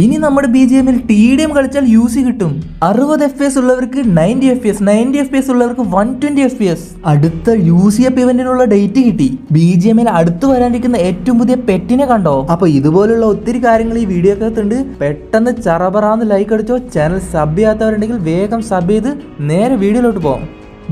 ഇനി നമ്മുടെ B G എമ്മിൽ ടി ഡി എം കളിച്ചാൽ യു സി കിട്ടും. അറുപത് എഫ് എസ് ഉള്ളവർക്ക് ninety F S ninety F S ഉള്ളവർക്ക് വൺ ട്വന്റി എഫ് എസ് അടുത്ത യു സി എഫ് ഇവന്റിനുള്ള ഡേറ്റ് കിട്ടി. ബി ജി എമ്മിൽ അടുത്ത് വരാനിരിക്കുന്ന ഏറ്റവും പുതിയ പെറ്റിനെ കണ്ടോ? അപ്പൊ ഇതുപോലുള്ള ഒത്തിരി കാര്യങ്ങൾ ഈ വീഡിയോ അകത്തുണ്ട് പെട്ടെന്ന് ചറപറാന്ന് ലൈക്ക് അടിച്ചോ ചാനൽ സബ് ചെയ്യാത്തവരുണ്ടെങ്കിൽ വേഗം സബ് ചെയ്ത് നേരെ വീഡിയോയിലോട്ട് പോകാം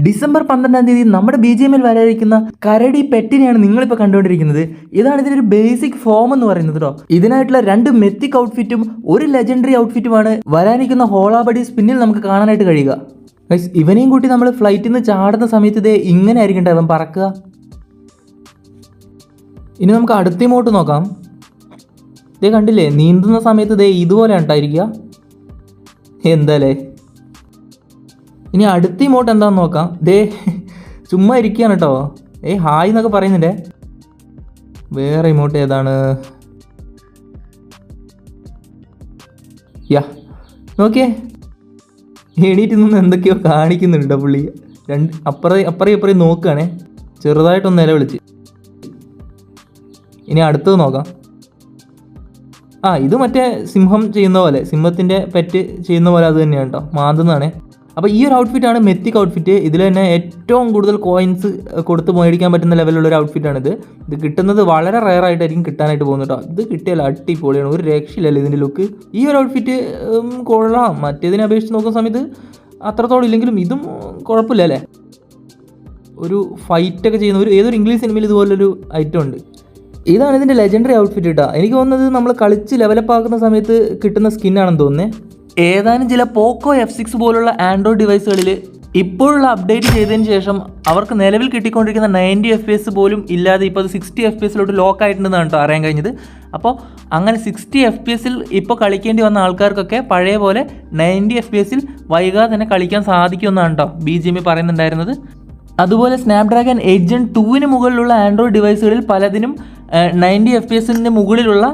ഡിസംബർ പന്ത്രണ്ടാം തീയതി നമ്മുടെ ബി ജി എമ്മിൽ വരാതിരിക്കുന്ന കരടി പെട്ടിനെയാണ് നിങ്ങളിപ്പോൾ കണ്ടുകൊണ്ടിരിക്കുന്നത്. ഇതാണ് ഇതിന്റെ ഒരു ബേസിക് ഫോം എന്ന് പറയുന്നത് കേട്ടോ ഇതിനായിട്ടുള്ള രണ്ട് മെത്തിക് ഔട്ട്ഫിറ്റും ഒരു ലെജൻഡറി ഔട്ട്ഫിറ്റുമാണ് വരാനിരിക്കുന്ന ഹോളാബഡി സ്പിന്നിൽ നമുക്ക് കാണാനായിട്ട് കഴിയുക. ഗൈസ് ഇവനെയും കൂട്ടി നമ്മൾ ഫ്ലൈറ്റിൽ നിന്ന് ചാടുന്ന സമയത്ത് ഇതേ ഇങ്ങനെ ആയിരിക്കും അവൻ പറക്കുക. ഇനി നമുക്ക് അടുത്ത ഇമോട്ട് നോക്കാം. ഇതേ കണ്ടില്ലേ നീന്തുന്ന സമയത്ത് ഇതേ ഇതുപോലെ ഉണ്ടായിരിക്കുക എന്താലേ ഇനി അടുത്ത ഇമോട്ട് എന്താന്ന് നോക്കാം. ദേ ചുമ്മാ ഇരിക്കുകയാണ് കേട്ടോ ഏയ് ഹായ് എന്നൊക്കെ പറയുന്നുണ്ടേ വേറെ ഇമോട്ട് ഏതാണ്? യാ നോക്കിയേ. എണീറ്റ് നിന്ന് എന്തൊക്കെയോ കാണിക്കുന്നുണ്ട് പുള്ളി. രണ്ട് അപ്പുറേ അപ്പുറേ ഇപ്പുറം നോക്കുകയാണേ. ചെറുതായിട്ടൊന്ന് നിലവിളിച്ച് ഇനി അടുത്തത് നോക്കാം. ആ ഇത് മറ്റേ സിംഹം ചെയ്യുന്ന പോലെ സിംഹത്തിന്റെ പെറ്റ് ചെയ്യുന്ന പോലെ അത് തന്നെയാണ് കേട്ടോ മാന്തുന്നതാണ്. അപ്പോൾ ഈ ഒരു ഔട്ട്ഫിറ്റാണ് മെത്തിക് ഔട്ട്ഫിറ്റ് ഇതിൽ തന്നെ ഏറ്റവും കൂടുതൽ കോയിൻസ് കൊടുത്ത് മേടിക്കാൻ പറ്റുന്ന ലെവലുള്ള ഒരു ഔട്ട്ഫിറ്റാണിത് ഇത്. കിട്ടുന്നത് വളരെ റയർ ആയിട്ടായിരിക്കും കിട്ടാനായിട്ട് പോകുന്നത് കേട്ടോ ഇത് കിട്ടിയാൽ അടിപൊളിയാണ്. ഒരു രക്ഷയില്ല ഇതിന്റെ ലുക്ക് ഈ ഒരു ഔട്ട്ഫിറ്റ് കൊള്ളാം. മറ്റേതിനെ അപേക്ഷിച്ച് നോക്കുന്ന സമയത്ത് അത്രത്തോളം ഇല്ലെങ്കിലും ഇതും കുഴപ്പമില്ല അല്ലേ? ഒരു ഫൈറ്റൊക്കെ ചെയ്യുന്ന ഒരു ഏതൊരു ഇംഗ്ലീഷ് സിനിമയിൽ ഇതുപോലൊരു ഐറ്റം ഉണ്ട്. ഇതാണ് ഇതിന്റെ ലെജൻഡറി ഔട്ട്ഫിറ്റ് കേട്ടോ എനിക്ക് തോന്നുന്നത് നമ്മൾ കളിച്ച് ലെവലപ്പ് ആക്കുന്ന സമയത്ത് കിട്ടുന്ന സ്കിന്നാണെന്ന് തോന്നുന്നത് ഏതാനും ചില പോക്കോ എഫ് സിക്സ് പോലുള്ള ആൻഡ്രോയിഡ് ഡിവൈസുകളിൽ ഇപ്പോഴുള്ള അപ്ഡേറ്റ് ചെയ്തതിന് ശേഷം അവർക്ക് നിലവിൽ കിട്ടിക്കൊണ്ടിരിക്കുന്ന നയന്റി എഫ് പി എസ് പോലും ഇല്ലാതെ ഇപ്പോൾ അത് സിക്സ്റ്റി എഫ് പി എസിലോട്ട് ലോക്ക് ആയിട്ടുണ്ടെന്നാണ് കേട്ടോ അറിയാൻ കഴിഞ്ഞത്. അപ്പോൾ അങ്ങനെ സിക്സ്റ്റി എഫ് പി എസിൽ ഇപ്പോൾ കളിക്കേണ്ടി വന്ന ആൾക്കാർക്കൊക്കെ പഴയ പോലെ നയന്റി എഫ് പി എസിൽ വൈകാതെ തന്നെ കളിക്കാൻ സാധിക്കുമെന്നാണ് കേട്ടോ ബി ജി എം പറയുന്നുണ്ടായിരുന്നത്. അതുപോലെ സ്നാപ്ഡ്രാഗൺ എയ്റ്റ് ജെൻ ടുവിന് മുകളിലുള്ള ആൻഡ്രോയിഡ് ഡിവൈസുകളിൽ പലതിനും നയന്റി എഫ് പി എസിന് മുകളിലുള്ള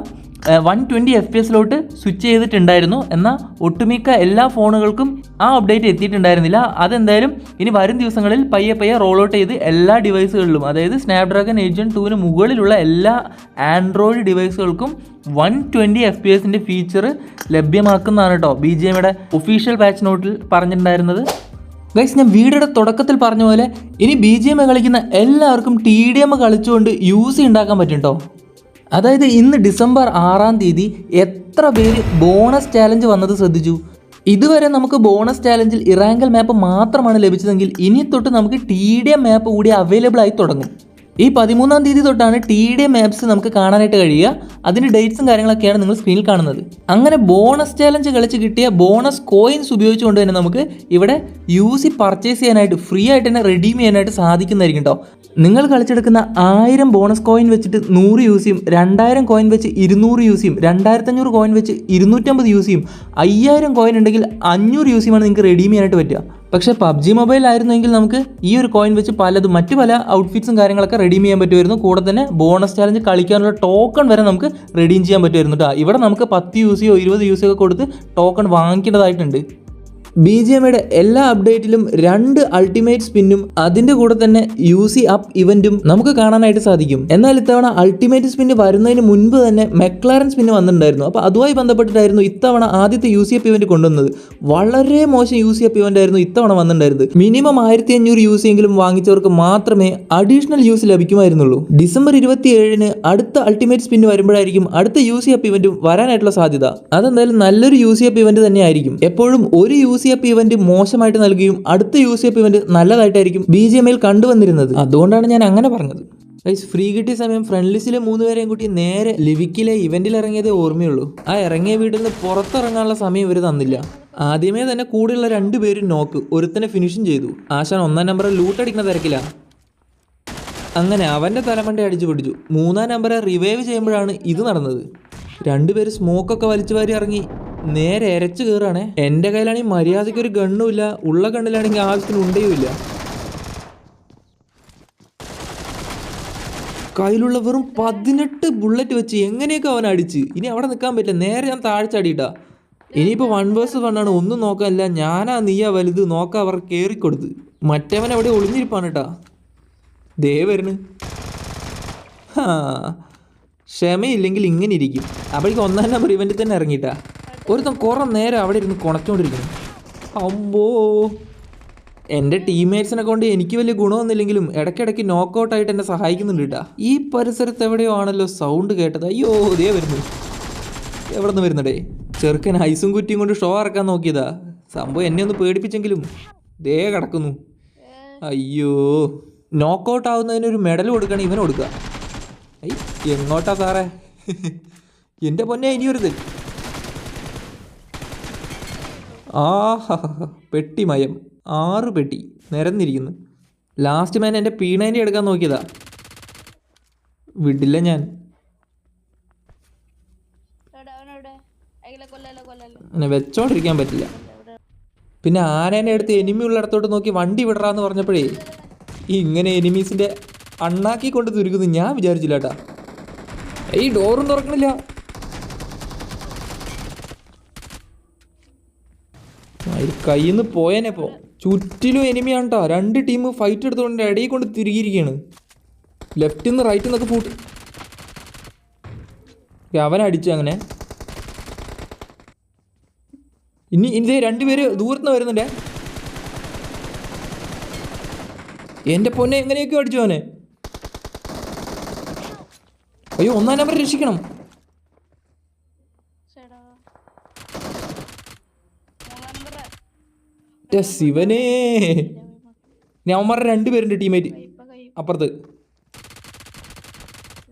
വൺ ട്വന്റി എഫ് പി എസിലോട്ട് സ്വിച്ച് ചെയ്തിട്ടുണ്ടായിരുന്നു. എന്നാൽ ഒട്ടുമിക്ക എല്ലാ ഫോണുകൾക്കും ആ അപ്ഡേറ്റ് എത്തിയിട്ടുണ്ടായിരുന്നില്ല. അതെന്തായാലും ഇനി വരും ദിവസങ്ങളിൽ പയ്യെ പയ്യെ റോൾ ഔട്ട് ചെയ്ത് എല്ലാ ഡിവൈസുകളിലും അതായത് സ്നാപ്ഡ്രാഗൺ എയ്റ്റ് ജെൻ ടൂവിന് മുകളിലുള്ള എല്ലാ ആൻഡ്രോയിഡ് ഡിവൈസുകൾക്കും വൺ ട്വന്റി എഫ് പി എസിന്റെ ഫീച്ചർ ലഭ്യമാക്കുന്നതാണ് കേട്ടോ ബി ജി എമ്മയുടെ ഒഫീഷ്യൽ പാച്ച് നോട്ടിൽ പറഞ്ഞിട്ടുണ്ടായിരുന്നത്. ഗൈസ് ഞാൻ വീഡിയോയുടെ തുടക്കത്തിൽ പറഞ്ഞ പോലെ ഇനി ബി ജി എം കളിക്കുന്ന എല്ലാവർക്കും ടി ഡി എം കളിച്ചുകൊണ്ട് യൂസ് ഉണ്ടാക്കാൻ പറ്റും കേട്ടോ അതായത് ഇന്ന് ഡിസംബർ ആറാം തീയതി എത്ര പേര് ബോണസ് ചാലഞ്ച് വന്നത് ശ്രദ്ധിച്ചു? ഇതുവരെ നമുക്ക് ബോണസ് ചാലഞ്ചിൽ ഇറാങ്കൽ മാപ്പ് മാത്രമാണ് ലഭിച്ചതെങ്കിൽ ഇനി തൊട്ട് നമുക്ക് ടി ഡി എം മാപ്പ് കൂടി അവൈലബിൾ ആയി തുടങ്ങും. ഈ പതിമൂന്നാം തീയതി തൊട്ടാണ് ടി ഡി എം മാപ്സ് നമുക്ക് കാണാനായിട്ട് കഴിയുക. അതിന്റെ ഡേറ്റ്സും കാര്യങ്ങളൊക്കെയാണ് നിങ്ങൾ സ്ക്രീനിൽ കാണുന്നത്. അങ്ങനെ ബോണസ് ചാലഞ്ച് കളിച്ച് കിട്ടിയ ബോണസ് കോയിൻസ് ഉപയോഗിച്ചുകൊണ്ട് തന്നെ നമുക്ക് ഇവിടെ യൂസി പർച്ചേസ് ചെയ്യാനായിട്ട് ഫ്രീ ആയിട്ട് തന്നെ റെഡീം ചെയ്യാനായിട്ട് സാധിക്കുന്നതായിരിക്കും കേട്ടോ നിങ്ങൾ കളിച്ചെടുക്കുന്ന ആയിരം ബോണസ് കോയിൻ വെച്ചിട്ട് നൂറ് യൂസ് ചെയ്യും രണ്ടായിരം കോയിൻ വെച്ച് ഇരുന്നൂറ് യൂസ് ചെയ്യും രണ്ടായിരത്തഞ്ഞൂറ് കോയിൻ വെച്ച് ഇരുന്നൂറ്റമ്പത് യൂസ് ചെയ്യും അയ്യായിരം കോയിൻ ഉണ്ടെങ്കിൽ അഞ്ഞൂറ് യൂസ് ചെയ്യുമ്പോൾ നിങ്ങൾക്ക് റെഡീം ചെയ്യാനായിട്ട് പറ്റുക. പക്ഷേ പബ്ജി മൊബൈൽ ആയിരുന്നെങ്കിൽ നമുക്ക് ഈ ഒരു കോയിൻ വെച്ച് പലതും മറ്റു പല ഔട്ട്ഫിറ്റ്സും കാര്യങ്ങളൊക്കെ റെഡീം ചെയ്യാൻ പറ്റുമായിരുന്നു. കൂടെ തന്നെ ബോണസ് ചാലഞ്ച് കളിക്കാനുള്ള ടോക്കൺ വരെ നമുക്ക് റെഡീം ചെയ്യാൻ പറ്റുമായിരുന്നു കേട്ടോ ഇവിടെ നമുക്ക് പത്ത് യൂസിയോ ഇരുപത് യൂസ് ചെയ്യോ കൊടുത്ത് ടോക്കൺ വാങ്ങിക്കേണ്ടതായിട്ടുണ്ട് ബി ജി എമ്മയുടെ എല്ലാ അപ്ഡേറ്റിലും രണ്ട് അൾട്ടിമേറ്റ് സ്പിന്നും അതിന്റെ കൂടെ തന്നെ യു സി അപ്പ് ഇവന്റും നമുക്ക് കാണാനായിട്ട് സാധിക്കും. എന്നാൽ ഇത്തവണ അൾട്ടിമേറ്റ് സ്പിന്ന് വരുന്നതിന് മുൻപ് തന്നെ മെക്ലാരൻ സ്പിന്ന് വന്നിട്ടുണ്ടായിരുന്നു. അപ്പോൾ അതുമായി ബന്ധപ്പെട്ടിട്ടായിരുന്നു ഇത്തവണ ആദ്യത്തെ യു സി അപ്പ് ഇവന്റ് കൊണ്ടുവന്നത്. വളരെ മോശം യു സി അപ്പ് ഇവന്റ് ആയിരുന്നു ഇത്തവണ വന്നിട്ടുണ്ടായിരുന്നത്. മിനിമം ആയിരത്തി അഞ്ഞൂറ് യൂസ് എങ്കിലും വാങ്ങിച്ചവർക്ക് മാത്രമേ അഡീഷണൽ യൂസ് ലഭിക്കുമായിരുന്നുള്ളൂ. ഡിസംബർ ഇരുപത്തി ഏഴിന് അടുത്ത അൾട്ടിമേറ്റ് സ്പിന്ന് വരുമ്പോഴായിരിക്കും അടുത്ത യു സി അപ്പ് ഇവന്റും വരാനായിട്ടുള്ള സാധ്യത. അതെന്തായാലും നല്ലൊരു യു സി അപ്പ് ഇവന്റ് തന്നെയായിരിക്കും. എപ്പോഴും ഒരു യു സി അപ്പ് ഇവന്റ് മോശമായിട്ട് നൽകുകയും അടുത്ത യു സി എഫ് ഇവന്റ് നല്ലതായിട്ടായിരിക്കും ബി ജി എം കണ്ടുവന്നിരുന്നത്. അതുകൊണ്ടാണ് ഞാൻ അങ്ങനെ പറഞ്ഞത്. ഗൈസ് ഫ്രീ കിട്ടിയ സമയം ഫ്രണ്ട് ലിസ്റ്റിലെ മൂന്ന് പേരെയും കൂട്ടി നേരെ ലിവിക്കിലെ ഇവന്റിൽ ഇറങ്ങിയതേ ഓർമ്മയുള്ളൂ. ആ ഇറങ്ങിയ വീട്ടിൽ നിന്ന് പുറത്തിറങ്ങാനുള്ള സമയം ഇവർ തന്നില്ല. ആദ്യമേ തന്നെ കൂടെയുള്ള രണ്ടുപേരും നോക്ക് ഒരുത്തനെ ഫിനിഷും ചെയ്തു. ആശാൻ ഒന്നാം നമ്പറിൽ ലൂട്ടടിക്കുന്ന തിരക്കില്ല അങ്ങനെ അവന്റെ തലമണ്ടി അടിച്ചു പിടിച്ചു. മൂന്നാം നമ്പറെ റിവൈവ് ചെയ്യുമ്പോഴാണ് ഇത് നടന്നത്. രണ്ടുപേര് സ്മോക്കൊക്കെ വലിച്ചു വാരി ഇറങ്ങി. നേരെ എരച്ചു കയറാണേ എന്റെ കയ്യിലാണെങ്കിൽ മര്യാദയ്ക്ക് ഒരു ഗണ്ണുമില്ല. ഉള്ള ഗണ്ണിലാണെങ്കിൽ ആവശ്യത്തിന് ഉണ്ടയുമില്ല. കയ്യിലുള്ള വെറും പതിനെട്ട് ബുള്ളറ്റ് വെച്ച് എങ്ങനെയൊക്കെ അവൻ അടിച്ച്? ഇനി അവിടെ നിൽക്കാൻ പറ്റില്ല. നേരെ ഞാൻ താഴെ ഇനിയിപ്പോൾ വൺ വേഴ്സ് വണ്ണാണ് ഒന്നും നോക്കാനില്ല. ഞാനാ നീയാ വലുത്. നോക്കാൻ അവർ കയറിക്കൊടുത്ത് മറ്റവൻ അവിടെ ഒളിഞ്ഞിരിപ്പാണ് കേട്ടാ ദേ വരുന്നു. ക്ഷമയില്ലെങ്കിൽ ഇങ്ങനെ ഇരിക്കും. അപ്പോഴേക്കും ഒന്നാം നമ്പർ ഇവന്റെ തന്നെ ഇറങ്ങിയിട്ടാ. ഒരുത്തൻ കുറേ നേരം അവിടെ ഇരുന്ന് കുണച്ചുകൊണ്ടിരിക്കുന്നു അമ്പോ. എന്റെ ടീംമേറ്റ്സിനെ കൊണ്ട് എനിക്ക് വലിയ ഗുണമൊന്നുമില്ലെങ്കിലും ഇടയ്ക്കിടയ്ക്ക് നോക്കൗട്ടായിട്ട് എന്നെ സഹായിക്കുന്നുണ്ട് കേട്ടാ ഈ പരിസരത്ത് എവിടെയോ ആണല്ലോ സൗണ്ട് കേട്ടത്. അയ്യോ ഇതേ വരുന്നു. എവിടെ നിന്ന് വരുന്നടേ? ചെറുക്കൻ ഐസും കുറ്റിയും കൊണ്ട് ഷോ ഇറക്കാൻ നോക്കിയതാ. സംഭവം എന്നെ ഒന്ന് പേടിപ്പിച്ചെങ്കിലും ദേ കിടക്കുന്നു. അയ്യോ. നോക്കൗട്ട് ആവുന്നതിന് ഒരു മെഡൽ കൊടുക്കണം ഇവന് കൊടുക്കുക. എങ്ങോട്ടാ സാറേ? എന്റെ പൊന്നെ ഇനിയൊരു ആഹാ പെട്ടിമയം ആറ് പെട്ടി. നിരന്നിരിക്കുന്നു. ലാസ്റ്റ് മാൻ എന്റെ പീണേന്റെ എടുക്കാൻ നോക്കിയതാ. വിടില്ല ഞാൻ. അങ്ങനെ വെച്ചോണ്ടിരിക്കാൻ പറ്റില്ല. പിന്നെ ആനേനെ എടുത്ത് എനിമി ഉള്ളിടത്തോട്ട് നോക്കി വണ്ടി വിടറാന്ന് പറഞ്ഞപ്പോഴേ ഈ ഇങ്ങനെ എനിമീസിന്റെ അണ്ണാക്കി കൊണ്ട് തുരുക്കുന്നു. ഞാൻ വിചാരിച്ചില്ല കേട്ടാ ഈ ഡോറും തുറക്കണില്ല. കയ്യിൽ നിന്ന് പോയേനെ പോ ചുറ്റിലും എനിമിയാണ് കേട്ടോ രണ്ട് ടീം ഫൈറ്റ് എടുത്തുകൊണ്ട് ഇടയിൽ കൊണ്ട് തിരികിയിരിക്കുകയാണ് ലെഫ്റ്റിൽ നിന്ന് റൈറ്റിൽ നിന്നൊക്കെ ഫൂട്ട് അവൻ അടിച്ചു അങ്ങനെ. ഇനി ഇനി രണ്ടുപേര് ദൂരത്തുനിന്ന് വരുന്നുണ്ടേ. എന്റെ പൊന്നെ എങ്ങനെയൊക്കെ അടിച്ചു അവനെ. അയ്യോ ഒന്നാം നമ്പർ രക്ഷിക്കണം ചേടാ മൂന്നാം നമ്പർ ടെ ശിവനേ. ഞാൻ അവന്മാരുടെ രണ്ടുപേരുണ്ട് ടീമേറ്റ്. അപ്പുറത്ത്.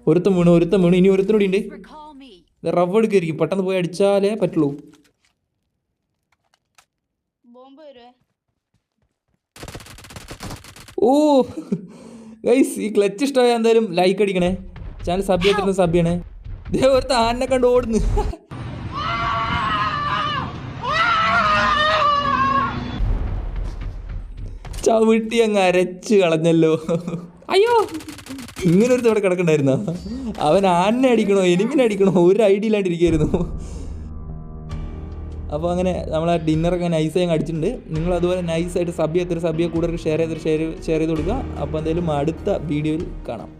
ഒരുത്തം വീണു ഒരുത്തം വീണു. ഇനി ഒരുത്തനൂടി ഉണ്ട്. റവ് എടുക്കായിരിക്കും പെട്ടെന്ന് പോയി അടിച്ചാലേ പറ്റുള്ളൂ. ഓ ഗൈസ് ഈ ക്ലച്ച് ഇഷ്ടമായ എന്തായാലും ലൈക്ക് അടിക്കണേ. ചാനൽ സബ് ചെയ്തിരുന്ന സബ് ചെയ്യണേ. ദേ ഒരുത്ത ആനെ കണ്ട് ഓടുന്നു. ചവിട്ടി അങ്ങ് അരച്ച് കളഞ്ഞല്ലോ. അയ്യോ. ഇങ്ങനെ ഒരു ഇവിടെ കിടക്കണ്ടായിരുന്ന? അവൻ ആനെ അടിക്കണോ എനിമിനെ അടിക്കണോ? ഒരു ഐഡിയ ഇല്ലാണ്ടിരിക്കായിരുന്നു അപ്പോൾ അങ്ങനെ നമ്മൾ ആ ഡിന്നറൊക്കെ നൈസായി അടിച്ചിട്ടുണ്ട്. നിങ്ങൾ അതുപോലെ നൈസായിട്ട് സബ്യ എത്ര സബ്യ കൂടുതൽ ഷെയർ ചെയ്തൊരു ഷെയർ ഷെയർ ചെയ്ത് കൊടുക്കുക. അപ്പോൾ എന്തായാലും അടുത്ത വീഡിയോയിൽ കാണാം.